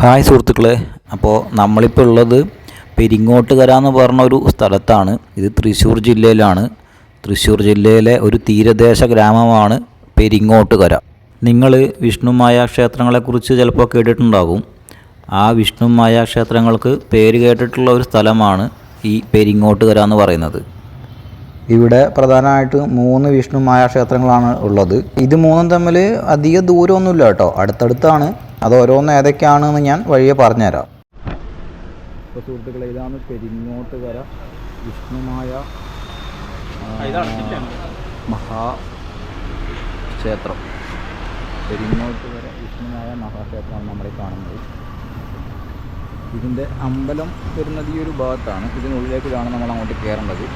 Hi സുഹൃത്തുക്കളെ. അപ്പോൾ നമ്മളിപ്പോൾ ഉള്ളത് പെരിങ്ങോട്ടുകര എന്ന് പറഞ്ഞ ഒരു സ്ഥലത്താണ്. ഇത് തൃശ്ശൂർ ജില്ലയിലാണ്. തൃശ്ശൂർ ജില്ലയിലെ ഒരു തീരദേശ ഗ്രാമമാണ് പെരിങ്ങോട്ടുകര. നിങ്ങൾ വിഷ്ണുമായ ക്ഷേത്രങ്ങളെക്കുറിച്ച് ചിലപ്പോൾ കേട്ടിട്ടുണ്ടാകും. ആ വിഷ്ണുമായ ക്ഷേത്രങ്ങൾക്ക് പേര് കേട്ടിട്ടുള്ള ഒരു സ്ഥലമാണ് ഈ പെരിങ്ങോട്ടുകര എന്ന് പറയുന്നത്. ഇവിടെ പ്രധാനമായിട്ട് മൂന്ന് വിഷ്ണുമായ ക്ഷേത്രങ്ങളാണ് ഉള്ളത്. ഇത് മൂന്നും തമ്മിൽ അധിക ദൂരമൊന്നുമില്ല കേട്ടോ. അടുത്തടുത്താണ് അത് ഓരോന്ന് ഏതൊക്കെയാണെന്ന് ഞാൻ വഴിയെ പറഞ്ഞുതരാം. ഇപ്പോൾ സുഹൃത്തുക്കളെ ഇതാണ് പെരിങ്ങോട്ടുകര വിഷ്ണുമായ മഹാ ക്ഷേത്രം. പെരിങ്ങോട്ടുകര വിഷ്ണുമായ മഹാക്ഷേത്രമാണ് നമ്മൾ കാണുന്നത്. ഇതിന്റെ അമ്പലം വരുന്നത് ഈ ഒരു ഭാഗത്താണ്. ഇതിനുള്ളിലേക്കാണ് നമ്മൾ അങ്ങോട്ട് കയറേണ്ടത്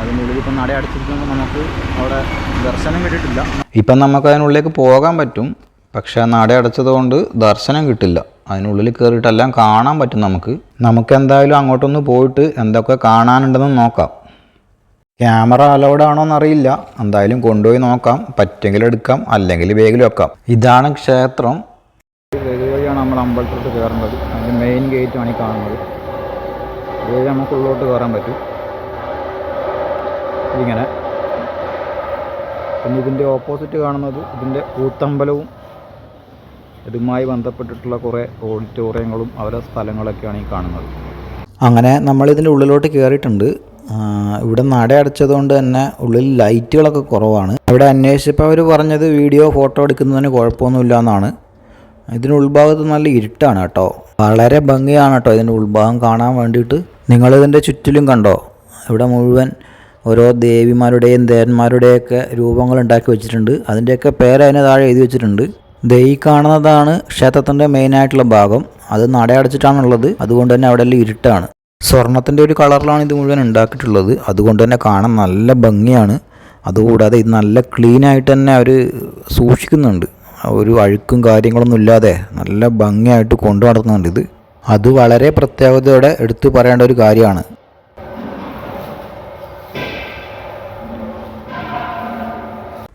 അതിനുള്ളിൽ ഇപ്പം നട അടച്ചിരിക്കുമ്പോൾ നമുക്ക് അവിടെ ദർശനം കിട്ടിയിട്ടില്ല. ഇപ്പം നമുക്ക് അതിനുള്ളിലേക്ക് പോകാൻ പറ്റും. പക്ഷേ നട അടച്ചതുകൊണ്ട് ദർശനം കിട്ടില്ല. അതിനുള്ളിൽ കയറിയിട്ട് എല്ലാം കാണാൻ പറ്റും നമുക്ക്. നമുക്ക് എന്തായാലും അങ്ങോട്ടൊന്ന് പോയിട്ട് എന്തൊക്കെ കാണാനുണ്ടെന്ന് നോക്കാം. ക്യാമറ അലൗഡ് ആണോ എന്നറിയില്ല എന്തായാലും കൊണ്ടുപോയി നോക്കാം. പറ്റെങ്കിൽ എടുക്കാം. അല്ലെങ്കിൽ വേഗം വെക്കാം. ഇതാണ് ക്ഷേത്രം. വഴിയാണ് നമ്മൾ അമ്പലത്തിലോട്ട് കയറേണ്ടത് അതിന്റെ മെയിൻ ഗേറ്റാണ് ഈ കാണുന്നത്. ഇതുവഴി നമുക്ക് ഉള്ളോട്ട് കയറാൻ പറ്റും. ഇങ്ങനെ പിന്നെ ഇതിന്റെ ഓപ്പോസിറ്റ് കാണുന്നത് ഇതിന്റെ കൂത്തമ്പലവും ഇതുമായി ബന്ധപ്പെട്ടിട്ടുള്ള കുറേ ഓഡിറ്റോറിയങ്ങളും അവരുടെ സ്ഥലങ്ങളൊക്കെയാണ് ഈ കാണുന്നത്. അങ്ങനെ നമ്മൾ ഇതിന്റെ ഉള്ളിലോട്ട് കയറിയിട്ടുണ്ട് ഇവിടെ നട അടച്ചതുകൊണ്ട് തന്നെ ഉള്ളിൽ ലൈറ്റുകളൊക്കെ കുറവാണ്. അവിടെ അന്വേഷിച്ചപ്പോൾ അവർ പറഞ്ഞത് വീഡിയോ ഫോട്ടോ എടുക്കുന്നതിന് കുഴപ്പമൊന്നുമില്ല എന്നാണ്. ഇതിന് ഉൾഭാഗത്ത് നല്ല ഇരുട്ടാണ് കേട്ടോ. വളരെ ഭംഗിയാണ് കേട്ടോ ഇതിന്റെ ഉൾഭാഗം കാണാൻ വേണ്ടിയിട്ട്. നിങ്ങളിതിന്റെ ചുറ്റിലും കണ്ടോ? ഇവിടെ മുഴുവൻ ഓരോ ദേവിമാരുടെയും ദേവന്മാരുടെയൊക്കെ രൂപങ്ങൾ ഉണ്ടാക്കി വെച്ചിട്ടുണ്ട്. അതിന്റെയൊക്കെ പേര് അതിന് താഴെ എഴുതി വെച്ചിട്ടുണ്ട്. ദേ ഈ കാണുന്നതാണ് ക്ഷേത്രത്തിന്റെ മെയിനായിട്ടുള്ള ഭാഗം. അത് നടയടച്ചിട്ടാണുള്ളത്. അതുകൊണ്ട് തന്നെ അവിടെ എല്ലാം ഇരുട്ടാണ്. സ്വർണത്തിന്റെ ഒരു കളറിലാണ് ഇത് മുഴുവൻ ഉണ്ടാക്കിയിട്ടുള്ളത്. അതുകൊണ്ട് തന്നെ കാണാൻ നല്ല ഭംഗിയാണ്. അതുകൂടാതെ ഇത് നല്ല ക്ലീനായിട്ട് തന്നെ അവർ സൂക്ഷിക്കുന്നുണ്ട്. ഒരു അഴുക്കും കാര്യങ്ങളൊന്നും ഇല്ലാതെ നല്ല ഭംഗിയായിട്ട് കൊണ്ടു നടത്തുന്നുണ്ട് ഇത്. അത് വളരെ പ്രത്യേകതയോടെ എടുത്തു പറയേണ്ട ഒരു കാര്യമാണ്.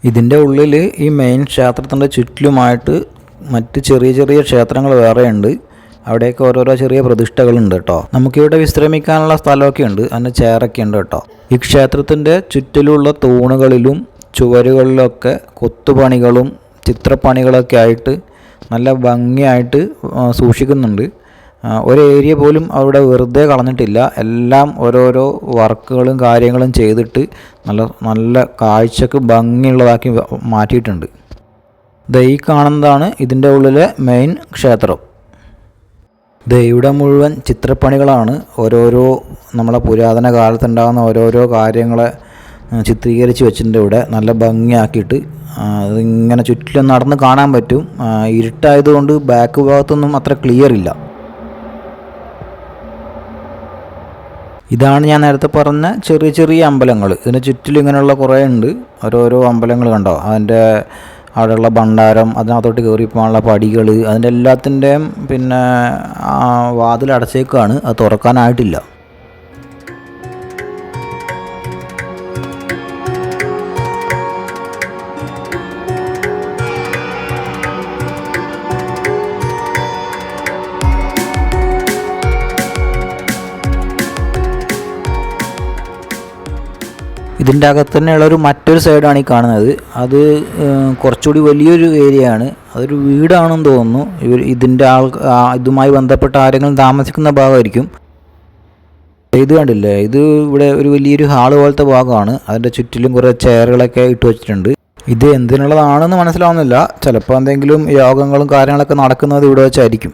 ഇതിന്റെ ഉള്ളിൽ ഈ മെയിൻ ക്ഷേത്രത്തിന്റെ ചുറ്റിലുമായിട്ട് മറ്റ് ചെറിയ ചെറിയ ക്ഷേത്രങ്ങൾ വേറെയുണ്ട്. അവിടെയൊക്കെ ഓരോരോ ചെറിയ പ്രതിഷ്ഠകളുണ്ട് കേട്ടോ. നമുക്കിവിടെ വിശ്രമിക്കാനുള്ള സ്ഥലമൊക്കെ ഉണ്ട്. അതിന് ചെയറൊക്കെ ഉണ്ട് കേട്ടോ. ഈ ക്ഷേത്രത്തിന്റെ ചുറ്റിലുള്ള തൂണുകളിലും ചുവരുകളിലൊക്കെ കൊത്തുപണികളും ചിത്രപ്പണികളൊക്കെ ആയിട്ട് നല്ല ഭംഗിയായിട്ട് സൂക്ഷിക്കുന്നുണ്ട്. ഒരു ഏരിയ പോലും അവിടെ വെറുതെ കളഞ്ഞിട്ടില്ല. എല്ലാം ഓരോരോ വർക്കുകളും കാര്യങ്ങളും ചെയ്തിട്ട് നല്ല നല്ല കാഴ്ചക്ക് ഭംഗിയുള്ളതാക്കി മാറ്റിയിട്ടുണ്ട്. ദൈ കാണുന്നതാണ് ഇതിന്റെ ഉള്ളിലെ മെയിൻ ക്ഷേത്രം. ദേ ഇവിടെ മുഴുവൻ ചിത്രപ്പണികളാണ്. ഓരോരോ നമ്മളെ പുരാതന കാലത്തുണ്ടാകുന്ന ഓരോരോ കാര്യങ്ങളെ ചിത്രീകരിച്ച് വെച്ചിട്ടുണ്ട് ഇവിടെ. നല്ല ഭംഗിയാക്കിയിട്ട് അതിങ്ങനെ ചുറ്റിലും നടന്ന് കാണാൻ പറ്റും. ഇരുട്ടായതുകൊണ്ട് ബാക്ക് ഭാഗത്തൊന്നും അത്ര ക്ലിയർ ഇല്ല. ഇതാണ് ഞാൻ നേരത്തെ പറഞ്ഞ ചെറിയ ചെറിയ അമ്പലങ്ങൾ. ഇതിന് ചുറ്റിലും ഇങ്ങനെയുള്ള കുറേ ഉണ്ട്. ഓരോരോ അമ്പലങ്ങൾ കണ്ടോ? അതിന്റെ അവിടെയുള്ള ഭണ്ഡാരം അതിനകത്തോട്ട് കയറി പോകാനുള്ള പടികൾ അതിന്റെ എല്ലാത്തിന്റെയും പിന്നെ വാതിൽ അടച്ചേക്കാണ്. അത് തുറക്കാനായിട്ടില്ല. ഇതിന്റെ അകത്ത് തന്നെയുള്ള ഒരു മറ്റൊരു സൈഡാണ് ഈ കാണുന്നത്. അത് കുറച്ചുകൂടി വലിയൊരു ഏരിയ ആണ് അതൊരു വീടാണെന്ന് തോന്നുന്നു. ഇവർ ഇതിന്റെ ആൾ ഇതുമായി ബന്ധപ്പെട്ട ആരെങ്കിലും താമസിക്കുന്ന ഭാഗമായിരിക്കും. ഇത് കണ്ടില്ലേ? ഇത് ഇവിടെ ഒരു വലിയൊരു ഹാൾ പോലത്തെ ഭാഗമാണ്. അതിന്റെ ചുറ്റിലും കുറേ ചെയറുകളൊക്കെ ഇട്ട് വെച്ചിട്ടുണ്ട്. ഇത് എന്തിനുള്ളതാണെന്ന് മനസ്സിലാവുന്നില്ല. ചിലപ്പോൾ എന്തെങ്കിലും യോഗങ്ങളും കാര്യങ്ങളൊക്കെ നടക്കുന്നത് ഇവിടെ വെച്ചായിരിക്കും.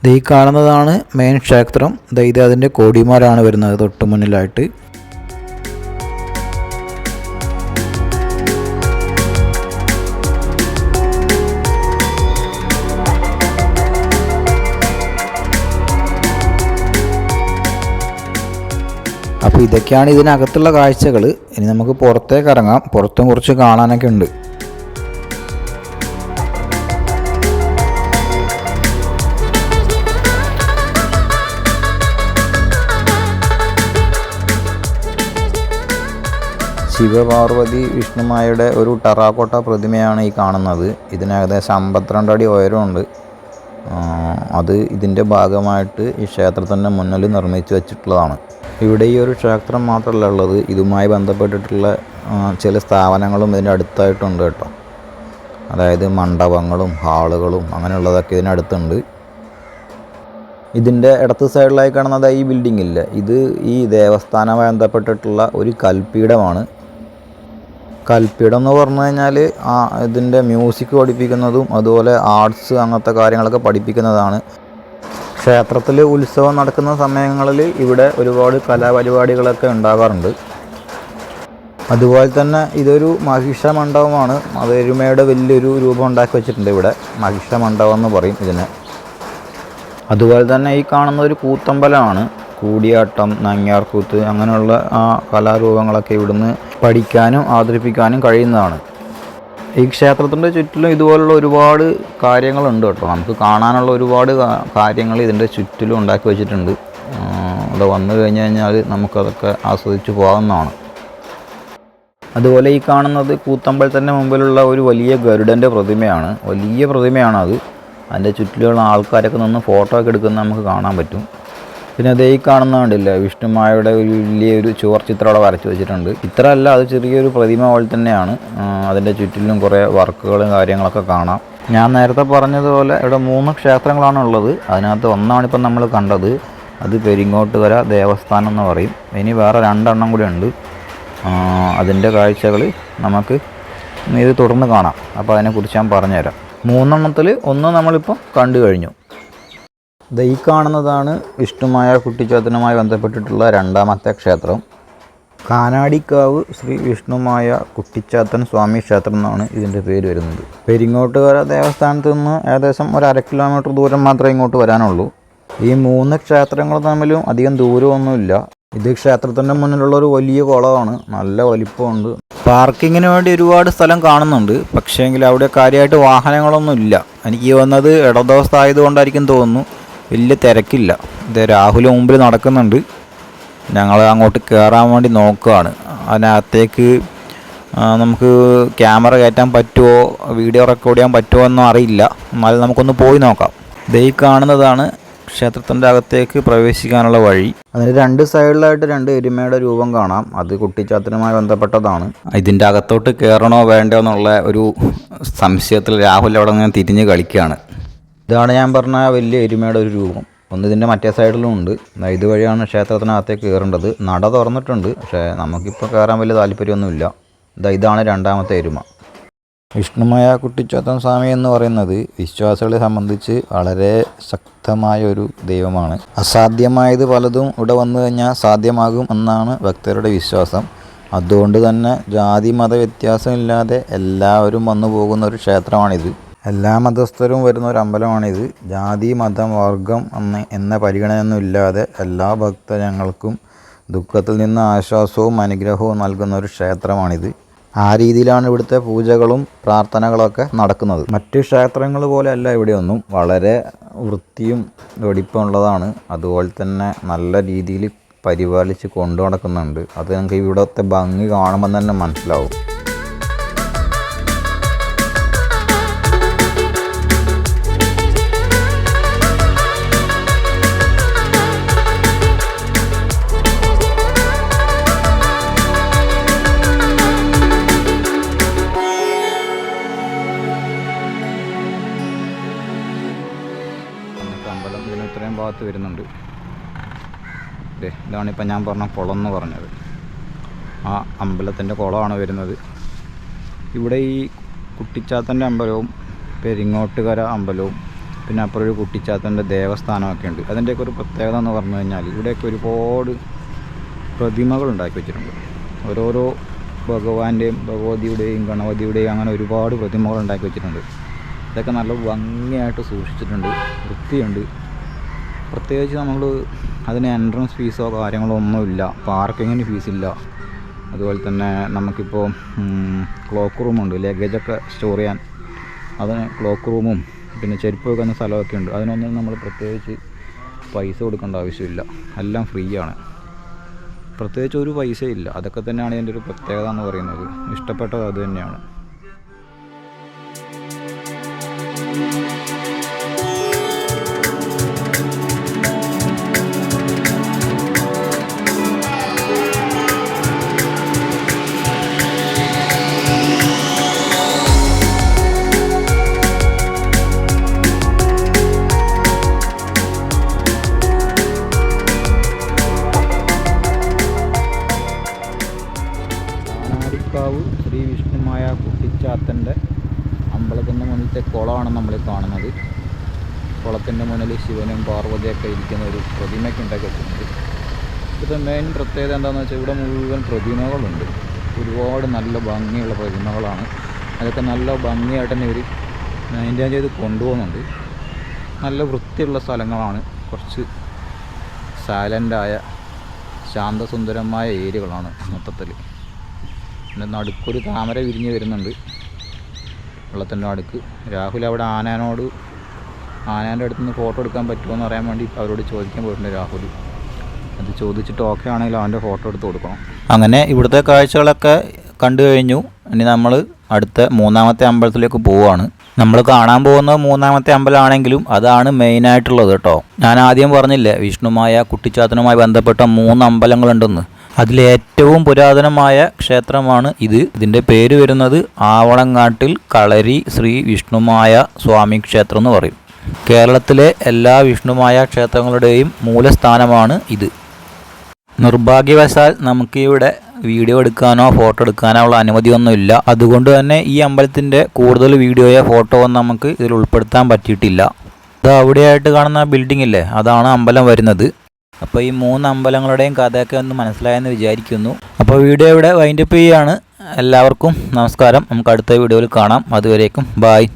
ഇത് ഈ കാണുന്നതാണ് മെയിൻ ക്ഷേത്രം. ഇത് അതിന്റെ കോടിമാരാണ് വരുന്നത് തൊട്ട് മുന്നിലായിട്ട് അപ്പോൾ ഇതൊക്കെയാണ് ഇതിനകത്തുള്ള കാഴ്ചകൾ ഇനി നമുക്ക് പുറത്തേക്ക് ഇറങ്ങാം. പുറത്തും കുറച്ച് കാണാനൊക്കെ ഉണ്ട്. ശിവപാർവതി വിഷ്ണുമായുടെ ഒരു ടെറാക്കോട്ട പ്രതിമയാണ് ഈ കാണുന്നത്. ഇതിന് ഏകദേശം അമ്പത്തിരണ്ട് അടി ഉയരമുണ്ട്. അത് ഇതിന്റെ ഭാഗമായിട്ട് ഈ ക്ഷേത്രത്തിന്റെ മുന്നിൽ നിർമ്മിച്ചു വെച്ചിട്ടുള്ളതാണ്. ഇവിടെ ഈ ഒരു ക്ഷേത്രം മാത്രമല്ല ഉള്ളത്. ഇതുമായി ബന്ധപ്പെട്ടിട്ടുള്ള ചില സ്ഥാപനങ്ങളും ഇതിന്റെ അടുത്തായിട്ടുണ്ട് കേട്ടോ. അതായത് മണ്ഡപങ്ങളും ഹാളുകളും അങ്ങനെയുള്ളതൊക്കെ ഇതിനടുത്തുണ്ട് ഇതിന്റെ ഇടത്ത് സൈഡിലായി കാണുന്നത് ഈ ബിൽഡിംഗ് ഇല്ല. ഇത് ഈ ദേവസ്ഥാനമായി ബന്ധപ്പെട്ടിട്ടുള്ള ഒരു കൽപ്പീഠമാണ് കൽപ്പീഠം എന്ന് പറഞ്ഞു കഴിഞ്ഞാൽ ഇതിന്റെ മ്യൂസിക് പഠിപ്പിക്കുന്നതും അതുപോലെ ആർട്സ് അങ്ങനത്തെ കാര്യങ്ങളൊക്കെ പഠിപ്പിക്കുന്നതാണ്. ക്ഷേത്രത്തിൽ ഉത്സവം നടക്കുന്ന സമയങ്ങളിൽ ഇവിടെ ഒരുപാട് കലാപരിപാടികളൊക്കെ ഉണ്ടാകാറുണ്ട്. അതുപോലെ തന്നെ ഇതൊരു മഹിഷ മണ്ഡപമാണ്. അത് വലിയൊരു രൂപം ഉണ്ടാക്കി വെച്ചിട്ടുണ്ട് ഇവിടെ. മഹിഷ മണ്ഡപം എന്ന് പറയും ഇതിനെ. അതുപോലെ തന്നെ ഈ കാണുന്ന ഒരു കൂത്തമ്പലമാണ്. കൂടിയാട്ടം നങ്ങ്യാർകൂത്ത് അങ്ങനെയുള്ള ആ കലാരൂപങ്ങളൊക്കെ ഇവിടുന്ന് പഠിക്കാനും അവതരിപ്പിക്കാനും കഴിയുന്നതാണ്. ഈ ക്ഷേത്രത്തിന്റെ ചുറ്റിലും ഇതുപോലുള്ള ഒരുപാട് കാര്യങ്ങളുണ്ട് കേട്ടോ. നമുക്ക് കാണാനുള്ള ഒരുപാട് കാര്യങ്ങൾ ഇതിന്റെ ചുറ്റിലും ഉണ്ടാക്കി വെച്ചിട്ടുണ്ട്. അവിടെ വന്നു കഴിഞ്ഞ് കഴിഞ്ഞാൽ നമുക്കതൊക്കെ ആസ്വദിച്ച് പോകാവുന്നതാണ്. അതുപോലെ ഈ കാണുന്നത് കൂത്തമ്പലത്തിന്റെ മുമ്പിലുള്ള ഒരു വലിയ ഗരുഡന്റെ പ്രതിമയാണ്. വലിയ പ്രതിമയാണത്. അത് അതിന്റെ ചുറ്റിലുള്ള ആൾക്കാരൊക്കെ നിന്ന് ഫോട്ടോ ഒക്കെ എടുക്കുന്നത് നമുക്ക് കാണാൻ പറ്റും. പിന്നെ ഈ കാണുന്ന കണ്ടില്ല വിഷ്ണുമായയുടെ ഒരു വലിയൊരു ചുവർ ചിത്രം അവിടെ വരച്ച് വെച്ചിട്ടുണ്ട്. ഇത്രയല്ല അത് ചെറിയൊരു പ്രതിമ പോലെ തന്നെയാണ്. അതിന്റെ ചുറ്റിലും കുറേ വർക്കുകളും കാര്യങ്ങളൊക്കെ കാണാം. ഞാൻ നേരത്തെ പറഞ്ഞതുപോലെ ഇവിടെ മൂന്ന് ക്ഷേത്രങ്ങളാണ് ഉള്ളത്. അതിനകത്ത് ഒന്നാണിപ്പം നമ്മൾ കണ്ടത്. അത് പെരിങ്ങോട്ടുകര ദേവസ്ഥാനം എന്ന് പറയും. ഇനി വേറെ രണ്ടെണ്ണം കൂടി ഉണ്ട്. അതിന്റെ കാഴ്ചകൾ നമുക്ക് ഇത് തുടർന്ന് കാണാം. അപ്പോൾ അതിനെക്കുറിച്ച് ഞാൻ പറഞ്ഞുതരാം. മൂന്നെണ്ണത്തിൽ ഒന്ന് നമ്മളിപ്പോൾ കണ്ടു കഴിഞ്ഞു. ദേ ഈ കാണുന്നതാണ് വിഷ്ണുമായ കുട്ടിച്ചാത്തനുമായി ബന്ധപ്പെട്ടിട്ടുള്ള രണ്ടാമത്തെ ക്ഷേത്രം. കാനാടിക്കാവ് ശ്രീ വിഷ്ണുമായ കുട്ടിച്ചാത്തൻ സ്വാമി ക്ഷേത്രം എന്നാണ് ഇതിന്റെ പേര് വരുന്നത്. പെരിങ്ങോട്ടുകര ദേവസ്ഥാനത്ത് നിന്ന് ഏകദേശം ഒരു അര കിലോമീറ്റർ ദൂരം മാത്രമേ ഇങ്ങോട്ട് വരാനുള്ളൂ. ഈ മൂന്ന് ക്ഷേത്രങ്ങൾ തമ്മിലും അധികം ദൂരമൊന്നുമില്ല. ഇത് ക്ഷേത്രത്തിന്റെ മുന്നിലുള്ള ഒരു വലിയ കുളമാണ്. നല്ല വലിപ്പമുണ്ട്. പാർക്കിങ്ങിന് വേണ്ടി ഒരുപാട് സ്ഥലം കാണുന്നുണ്ട്. പക്ഷേങ്കിൽ അവിടെ കാര്യമായിട്ട് വാഹനങ്ങളൊന്നും ഇല്ല എനിക്ക് വന്നത് ഇടദിവസം ആയതുകൊണ്ടായിരിക്കും തോന്നുന്നു. വലിയ തിരക്കില്ല. ഇത് രാഹുൽ മുമ്പിൽ നടക്കുന്നുണ്ട്. ഞങ്ങൾ അങ്ങോട്ട് കയറാൻ വേണ്ടി നോക്കുകയാണ് അതിനകത്തേക്ക് നമുക്ക് ക്യാമറ കയറ്റാൻ പറ്റുമോ വീഡിയോ റെക്കോർഡ് ചെയ്യാൻ പറ്റുമോ എന്നും അറിയില്ല. എന്നാലും നമുക്കൊന്ന് പോയി നോക്കാം. ദൈ കാണുന്നതാണ് ക്ഷേത്രത്തിന്റെ അകത്തേക്ക് പ്രവേശിക്കാനുള്ള വഴി. അതിന് രണ്ട് സൈഡിലായിട്ട് രണ്ട് എരുമയുടെ രൂപം കാണാം. അത് കുട്ടിച്ചാത്തനുമായി ബന്ധപ്പെട്ടതാണ്. ഇതിന്റെ അകത്തോട്ട് കയറണോ വേണ്ടോ എന്നുള്ള ഒരു സംശയത്തിൽ രാഹുൽ അവിടെ നിന്ന് തിരിഞ്ഞ് കളിക്കുകയാണ്. ഇതാണ് ഞാൻ പറഞ്ഞ വലിയ എരുമയുടെ ഒരു രൂപം. ഒന്ന് ഇതിന്റെ മറ്റേ സൈഡിലും ഉണ്ട്. ഇതുവഴിയാണ് ക്ഷേത്രത്തിനകത്തേക്ക് കയറേണ്ടത് നട തുറന്നിട്ടുണ്ട്. പക്ഷേ നമുക്കിപ്പോൾ കയറാൻ വലിയ താല്പര്യമൊന്നുമില്ല. ഇതാ ഇതാണ് രണ്ടാമത്തെ എരുമ. വിഷ്ണുമായ കുട്ടിച്ചോത്തം സ്വാമി എന്ന് പറയുന്നത് വിശ്വാസികളെ സംബന്ധിച്ച് വളരെ ശക്തമായ ഒരു ദൈവമാണ്. അസാധ്യമായത് പലതും ഇവിടെ വന്നു കഴിഞ്ഞാൽ സാധ്യമാകും എന്നാണ് ഭക്തരുടെ വിശ്വാസം. അതുകൊണ്ട് തന്നെ ജാതി മത വ്യത്യാസമില്ലാതെ എല്ലാവരും വന്നു പോകുന്ന ഒരു ക്ഷേത്രമാണിത്. എല്ലാ മതസ്ഥരും വരുന്ന ഒരു അമ്പലമാണിത്. ജാതി മതം വർഗം എന്ന എന്ന പരിഗണനയൊന്നും ഇല്ലാതെ എല്ലാ ഭക്തജനങ്ങൾക്കും ദുഃഖത്തിൽ നിന്ന് ആശ്വാസവും അനുഗ്രഹവും നൽകുന്ന ഒരു ക്ഷേത്രമാണിത്. ആ രീതിയിലാണ് ഇവിടുത്തെ പൂജകളും പ്രാർത്ഥനകളൊക്കെ നടക്കുന്നത്. മറ്റ് ക്ഷേത്രങ്ങൾ പോലെയല്ല ഇവിടെയൊന്നും. വളരെ വൃത്തിയും വെടിപ്പുള്ളതാണ് അതുപോലെ തന്നെ നല്ല രീതിയിൽ പരിപാലിച്ച് കൊണ്ടു നടക്കുന്നുണ്ട്. അത് നമുക്ക് ഇവിടുത്തെ ഭംഗി കാണുമ്പോൾ തന്നെ മനസ്സിലാവും. അമ്പലം ഇതിന് ഇത്രയും ഭാഗത്ത് വരുന്നുണ്ട്. ഇതാണിപ്പോൾ ഞാൻ പറഞ്ഞ കുളം എന്ന് പറഞ്ഞത്. ആ അമ്പലത്തിന്റെ കുളമാണ് വരുന്നത്. ഇവിടെ ഈ കുട്ടിച്ചാത്തന്റെ അമ്പലവും പെരിങ്ങോട്ടുകര അമ്പലവും പിന്നെ അപ്പുറം ഒരു കുട്ടിച്ചാത്തന്റെ ദേവസ്ഥാനമൊക്കെ ഉണ്ട്. അതിന്റെയൊക്കെ ഒരു പ്രത്യേകത എന്ന് പറഞ്ഞു കഴിഞ്ഞാൽ ഇവിടെയൊക്കെ ഒരുപാട് പ്രതിമകൾ ഉണ്ടാക്കി വെച്ചിട്ടുണ്ട്. ഓരോരോ ഭഗവാന്റെയും ഭഗവതിയുടെയും ഗണപതിയുടെയും അങ്ങനെ ഒരുപാട് പ്രതിമകൾ ഉണ്ടാക്കി വെച്ചിട്ടുണ്ട്. ഇതൊക്കെ നല്ല ഭംഗിയായിട്ട് സൂക്ഷിച്ചിട്ടുണ്ട്. വൃത്തിയുണ്ട്. പ്രത്യേകിച്ച് നമ്മൾ അതിന് എൻട്രൻസ് ഫീസോ കാര്യങ്ങളോ ഒന്നുമില്ല. പാർക്കിങ്ങിന് ഫീസില്ല അതുപോലെ തന്നെ നമുക്കിപ്പോൾ ക്ലോക്ക് റൂമുണ്ട് ലഗേജൊക്കെ സ്റ്റോർ ചെയ്യാൻ. അതിന് ക്ലോക്ക് റൂമും പിന്നെ ചെരുപ്പ് വെക്കുന്ന സ്ഥലമൊക്കെ ഉണ്ട്. അതിനൊന്നും നമ്മൾ പ്രത്യേകിച്ച് പൈസ കൊടുക്കേണ്ട ആവശ്യമില്ല. എല്ലാം ഫ്രീ ആണ്. പ്രത്യേകിച്ച് ഒരു പൈസയില്ല അതൊക്കെ തന്നെയാണ് ഇതിന്റെ ഒരു പ്രത്യേകത എന്ന് പറയുന്നത്. ഇഷ്ടപ്പെട്ടത് അത് തന്നെയാണ്. Thank you. കുളത്തിന്റെ മുന്നിൽ ശിവനും പാർവതിയൊക്കെ ഇരിക്കുന്ന ഒരു പ്രതിമയൊക്കെ ഉണ്ടാക്കി വെച്ചിട്ടുണ്ട് ഇവിടുത്തെ മെയിൻ പ്രത്യേകത എന്താണെന്ന് വെച്ചാൽ ഇവിടെ മുഴുവൻ പ്രതിമകളുണ്ട്. ഒരുപാട് നല്ല ഭംഗിയുള്ള പ്രതിമകളാണ്. അതൊക്കെ നല്ല ഭംഗിയായിട്ട് തന്നെ ഇവർ മെയിന്റെയിൻ ചെയ്ത് കൊണ്ടുപോകുന്നുണ്ട്. നല്ല വൃത്തിയുള്ള സ്ഥലങ്ങളാണ്. കുറച്ച് സൈലന്റായ ശാന്തസുന്ദരമായ ഏരിയകളാണ് മൊത്തത്തിൽ. പിന്നെ നടുക്കൊരു താമര വിരിഞ്ഞ് വരുന്നുണ്ട്. വെള്ളത്തിന്റെ അടുക്ക് രാഹുൽ അവിടെ ആനാനോട് ആനേന്റെ അടുത്ത് നിന്ന് ഫോട്ടോ എടുക്കാൻ പറ്റുമോ എന്ന് അറിയാൻ വേണ്ടി അവരോട് ചോദിക്കാൻ പോയിട്ടുണ്ട് രാഹുൽ. അത് ചോദിച്ചിട്ട് ഓക്കെ ആണെങ്കിൽ അവന്റെ ഫോട്ടോ എടുത്ത് കൊടുക്കണം. അങ്ങനെ ഇവിടുത്തെ കാഴ്ചകളൊക്കെ കണ്ടു കഴിഞ്ഞു. ഇനി നമ്മൾ അടുത്ത മൂന്നാമത്തെ അമ്പലത്തിലേക്ക് പോവുകയാണ്. നമ്മൾ കാണാൻ പോകുന്ന മൂന്നാമത്തെ അമ്പലമാണെങ്കിലും അതാണ് മെയിനായിട്ടുള്ളത് കേട്ടോ. ഞാൻ ആദ്യം പറഞ്ഞില്ലേ വിഷ്ണുമായ കുട്ടിച്ചാത്തനുമായി ബന്ധപ്പെട്ട മൂന്ന് അമ്പലങ്ങളുണ്ടെന്ന്. അതിലേറ്റവും പുരാതനമായ ക്ഷേത്രമാണ് ഇത്. ഇതിന്റെ പേര് വരുന്നത് ആവളങ്ങാട്ടിൽ കളരി ശ്രീ വിഷ്ണുമായ സ്വാമി ക്ഷേത്രം എന്ന് പറയും. കേരളത്തിലെ എല്ലാ വിഷ്ണുമായ ക്ഷേത്രങ്ങളുടെയും മൂലസ്ഥാനമാണ് ഇത്. നിർഭാഗ്യവശാൽ നമുക്കിവിടെ വീഡിയോ എടുക്കാനോ ഫോട്ടോ എടുക്കാനോ ഉള്ള അനുമതിയൊന്നുമില്ല. അതുകൊണ്ട് തന്നെ ഈ അമ്പലത്തിന്റെ കൂടുതൽ വീഡിയോയോ ഫോട്ടോയോ നമുക്ക് ഇതിൽ ഉൾപ്പെടുത്താൻ പറ്റിയിട്ടില്ല. ഇത് അവിടെയായിട്ട് കാണുന്ന ബിൽഡിംഗ് ഇല്ലേ? അതാണ് അമ്പലം വരുന്നത്. അപ്പോൾ ഈ മൂന്ന് അമ്പലങ്ങളുടെയും കഥയൊക്കെ ഒന്ന് മനസ്സിലായെന്ന് വിചാരിക്കുന്നു. അപ്പോൾ വീഡിയോ ഇവിടെ വൈൻഡപ്പ് ചെയ്യുകയാണ്. എല്ലാവർക്കും നമസ്കാരം. നമുക്ക് അടുത്ത വീഡിയോയിൽ കാണാം. അതുവരേക്കും ബായ്